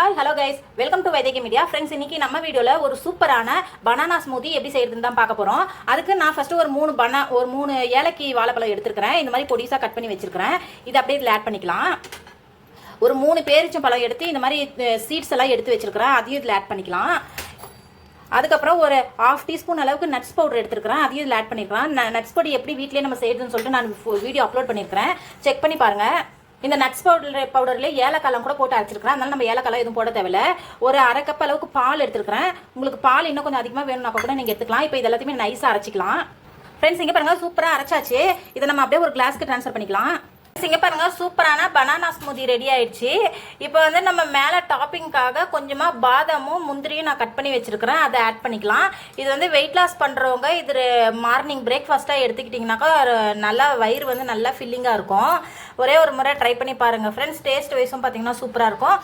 Hi hello guys welcome to Vaidehi media friends இன்னைக்கு நம்ம வீடியோவில் ஒரு சூப்பரான பனானா ஸ்மூதி எப்படி செய்யறதுன்னு தான் பார்க்க போகிறோம் அதுக்கு நான் ஃபஸ்ட்டு ஒரு மூணு பனா ஒரு மூணு ஏலக்கி வாழைப்பழம் எடுத்துருக்கிறேன். இந்த மாதிரி பொடிசாக கட் பண்ணி வச்சிருக்கிறேன். இது அப்படியே இதில் ஆட் பண்ணிக்கலாம். ஒரு மூணு பேரிச்சம் பழம் எடுத்து இந்த மாதிரி சீட்ஸ் எல்லாம் எடுத்து வச்சிருக்கிறேன். அதையும் இதில் ஆட் பண்ணிக்கலாம். அதுக்கப்புறம் ஒரு ஹாஃப் டீஸ்பூன் அளவுக்கு நட்ஸ் பவுடர் எடுத்துருக்கிறேன். அதையும் இதில் ஆட் பண்ணிக்கலாம். நட்ஸ் பொடி எப்படி வீட்லேயே நம்ம செய்யறதுன்னு சொல்லிட்டு நான் வீடியோ அப்லோட் பண்ணியிருக்கிறேன் செக் பண்ணி பாருங்கள் இந்த நட்ஸ் பவுடர் பவுடரில் ஏலக்காலம் கூட போட்டு அரைச்சிருக்கிறேன். அதனால நம்ம ஏலக்காலம் எதுவும் போட தேவையில்ல. ஒரு அரை கப் அளவுக்கு பால் எடுத்துருக்கிறேன். உங்களுக்கு பால் இன்னும் கொஞ்சம் அதிகமாக வேணும்னா கூட நீங்கள் எடுத்துக்கலாம். இப்போ இது எல்லாத்தையுமே நைஸாக அரைச்சிக்கலாம். ஃப்ரெண்ட்ஸ் இங்கே பாருங்க சூப்பராக அரைச்சாச்சு. இதை நம்ம அப்படியே ஒரு கிளாஸ்க்கு ட்ரான்ஸ்ஃபர் பண்ணிக்கலாம். இங்கே பாருங்க சூப்பரான பனானா ஸ்மூதி ரெடி ஆயிடுச்சு. இப்போ வந்து நம்ம மேலே டாப்பிங்காக கொஞ்சமாக பாதாமும் முந்திரியும் நான் கட் பண்ணி வச்சிருக்கிறேன். அதை ஆட் பண்ணிக்கலாம். இது வந்து வெயிட் லாஸ் பண்ணுறவங்க இது மார்னிங் பிரேக்ஃபாஸ்ட்டாக எடுத்துக்கிட்டிங்கனாக்கா ஒரு நல்லா வயிறு வந்து நல்லா ஃபில்லிங்காக இருக்கும். ஒரே ஒரு முறை ட்ரை பண்ணி பாருங்கள் ஃப்ரெண்ட்ஸ் டேஸ்ட் வைஸும் பார்த்தீங்கன்னா சூப்பராக இருக்கும்.